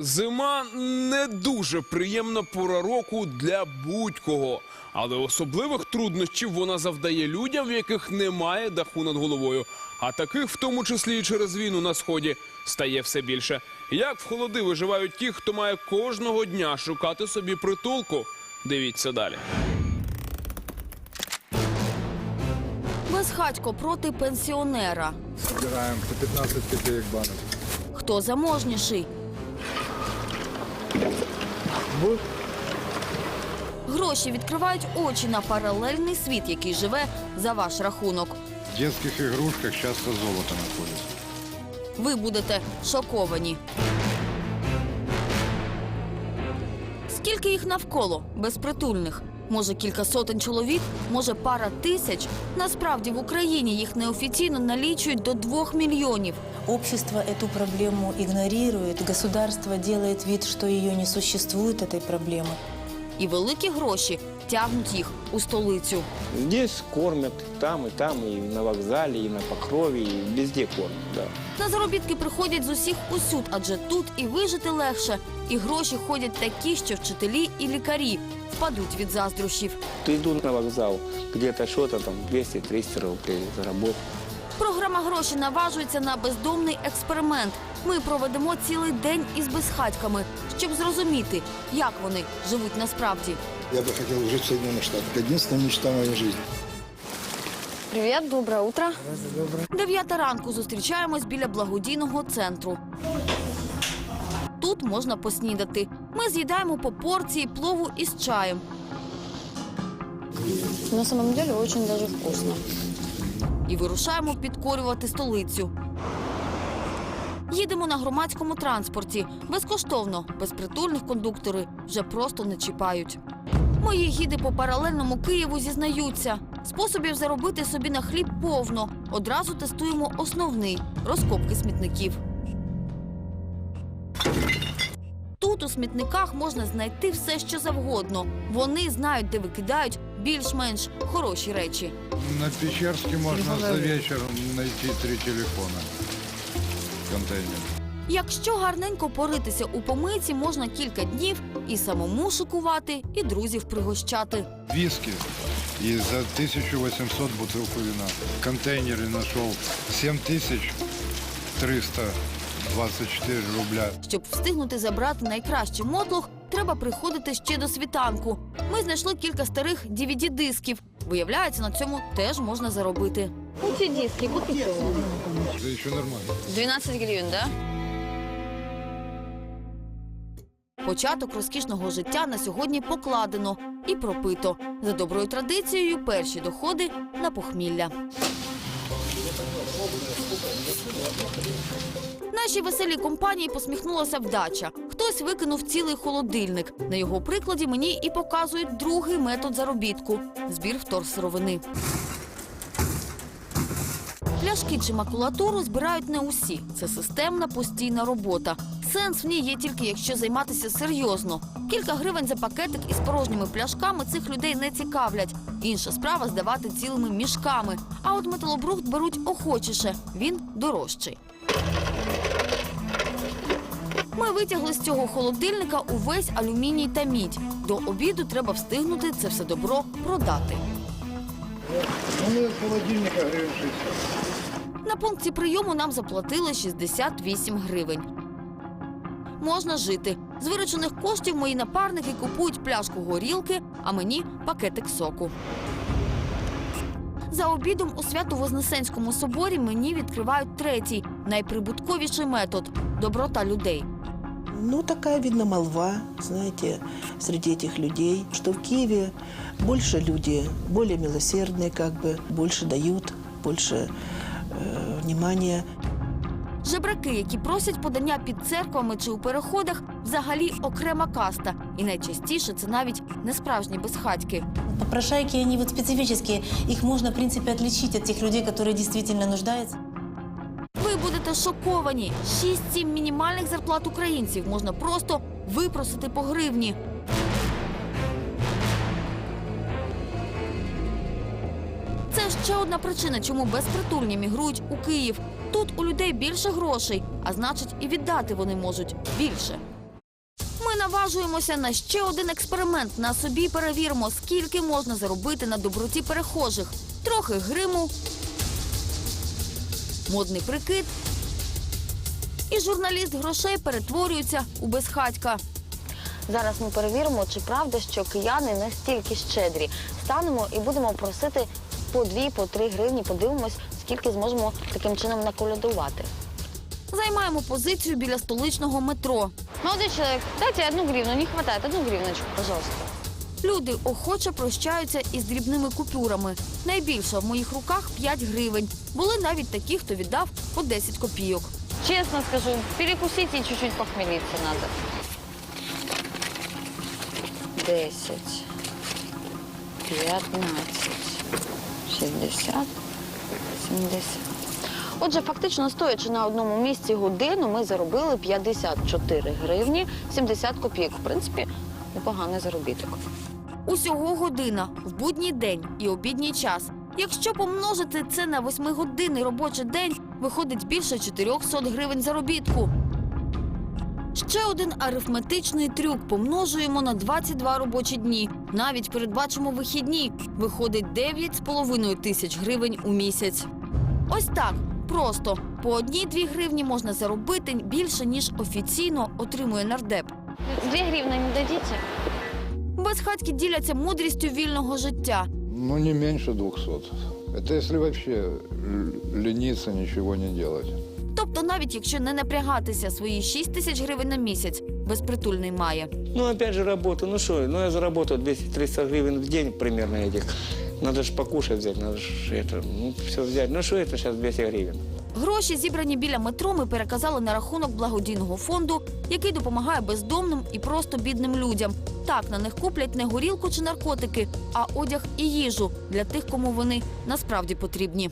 Зима не дуже приємна пора року для будь-кого, але особливих труднощів вона завдає людям, в яких немає даху над головою. А таких, в тому числі і через війну на сході, стає все більше. Як в холоди виживають ті, хто має кожного дня шукати собі притулку? Дивіться далі. Безхатько проти пенсіонера. Собираем по 15 копеек банок. Хто заможніший? Гроші відкривають очі на паралельний світ, який живе за ваш рахунок. В детских игрушках часто золото находится. Ви будете шоковані. Скільки їх навколо безпритульних? Може, кілька сотень чоловік, може, пара тисяч. Насправді в Україні їх неофіційно налічують до двох мільйонів. Общество эту проблему игнорирует, государство делает вид, что ее не существует, этой проблемы. І великі гроші тягнуть їх у столицю. Здесь кормят там и там, и на вокзале, и на Покрове, и везде кормят, да. На заробітки приходять з усіх усюд, адже тут і вижити легше, і гроші ходять такі, що вчителі і лікарі впадуть від заздрощів. То иду на вокзал, где-то что-то там 200-300 рублей заработал. Програма гроші наважується на бездомний експеримент. Ми проведемо цілий день із безхатьками, щоб зрозуміти, як вони живуть насправді. Я бы хотел жить в Соединенных Штатах. Это единственная мечта моей жизни. Привіт, добре утро. Дев'ята ранку зустрічаємось біля благодійного центру. Тут можна поснідати. Ми з'їдаємо по порції плову із чаєм. На самом деле очень даже вкусно. і вирушаємо підкорювати столицю. Їдемо на громадському транспорті. Безкоштовно, безпритульних кондуктори вже просто не чіпають. Мої гіди по паралельному Києву зізнаються. Способів заробити собі на хліб повно. Одразу тестуємо основний розкопки смітників. тут у смітниках можна знайти все, що завгодно. Вони знають, де викидають більш-менш хороші речі. На Печерській можна за вечір знайти три телефони. Контейнер. Якщо гарненько поритися у помиці, можна кілька днів і самому шикувати, і друзів пригощати. Віскі і за 1800 бутилку вина. Контейнери знайшов 7300 24 рубля. Щоб встигнути забрати найкращий мотлух, треба приходити ще до світанку. Ми знайшли кілька старих dvd дисків Виявляється, на цьому теж можна заробити. Ці диски купіть. Це ще нормально. 12 гривень, да? Початок розкішного життя на сьогодні покладено і пропито за доброю традицією. Перші доходи на похмілля. Нашій веселій компанії посміхнулася вдача. Хтось викинув цілий холодильник. На його прикладі мені і показують другий метод заробітку збір вторсировини. Пляшки чи макулатуру збирають не усі. Це системна постійна робота. Сенс в ній є тільки якщо займатися серйозно. Кілька гривень за пакетик із порожніми пляшками цих людей не цікавлять. Інша справа здавати цілими мішками. А от металобрухт беруть охочіше. Він дорожчий. Ми витягли з цього холодильника увесь алюміній та мідь. До обіду треба встигнути це все добро продати. Ну, холодильника гривен 60. На пункті прийому нам заплатили 68 гривень. Можна жити. З виручених коштів мої напарники купують пляшку горілки, а мені пакетик соку. За обідом у Свято-Вознесенському соборі мені відкривають третій, найприбутковіший метод доброта людей. Ну, такая, видно, молва, знаете, среди этих людей, что в Киеве больше люди более милосердные, как бы, больше дают, больше э, внимания. Жебраки, які просять подання під церквами чи у переходах, взагалі окрема каста. І найчастіше це навіть не справжні безхатьки. Попрошайки, они вот специфические, их можно, в принципе, отличить от тех людей, которые действительно нуждаются. Ви будете шоковані. 6-7 мінімальних зарплат українців можна просто випросити по гривні. Ще одна причина, чому безпритульні мігрують у Київ. Тут у людей більше грошей, а значить, і віддати вони можуть більше. Ми наважуємося на ще один експеримент. На собі перевіримо, скільки можна заробити на доброті перехожих. Трохи гриму, модний прикид. І журналіст грошей перетворюється у безхатька. Зараз ми перевіримо, чи правда, що кияни настільки щедрі. Станемо і будемо просити по дві, по три гривні. Подивимось, скільки зможемо таким чином наколядувати. Займаємо позицію біля столичного метро. Молодой человек, дайте одну гривну, не хватает, одну гривночку, пожалуйста. Люди охоче прощаються із дрібними купюрами. Найбільша в моїх руках 5 гривень. Були навіть такі, хто віддав по 10 копійок. Честно скажу, перекусить и чуть-чуть похмелиться надо. Десять, п'ятнадцять, шістдесят, сімдесят. Отже, фактично стоячи на одному місці годину, ми заробили 54 гривні 70 копійок. В принципі, непоганий заробіток. Усього година в будній день і обідній час. Якщо помножити це на восьмигодинний робочий день, виходить більше 400 гривень заробітку. Ще один арифметичний трюк помножуємо на 22 робочі дні. Навіть передбачимо вихідні. Виходить 9,5 тисяч гривень у місяць. Ось так. Просто по одній-дві гривні можна заробити більше, ніж офіційно отримує нардеп. Дві гривни не дадите? Безхатьки діляться мудрістю вільного життя. Ну, не меньше 200. Это если вообще л- лениться, ничего не делать. Тобто, навіть якщо не напрягатися, свої 6 тисяч гривень на місяць безпритульний має. Ну, опять же, работа. Ну что, ну я заработал 200-300 гривен в день примерно этих. Надо же покушать взять, надо же это, ну, все взять. Ну что это сейчас 200 гривен? Гроші, зібрані біля метро, ми переказали на рахунок благодійного фонду, який допомагає бездомним і просто бідним людям. Так на них куплять не горілку чи наркотики, а одяг і їжу для тих, кому вони насправді потрібні.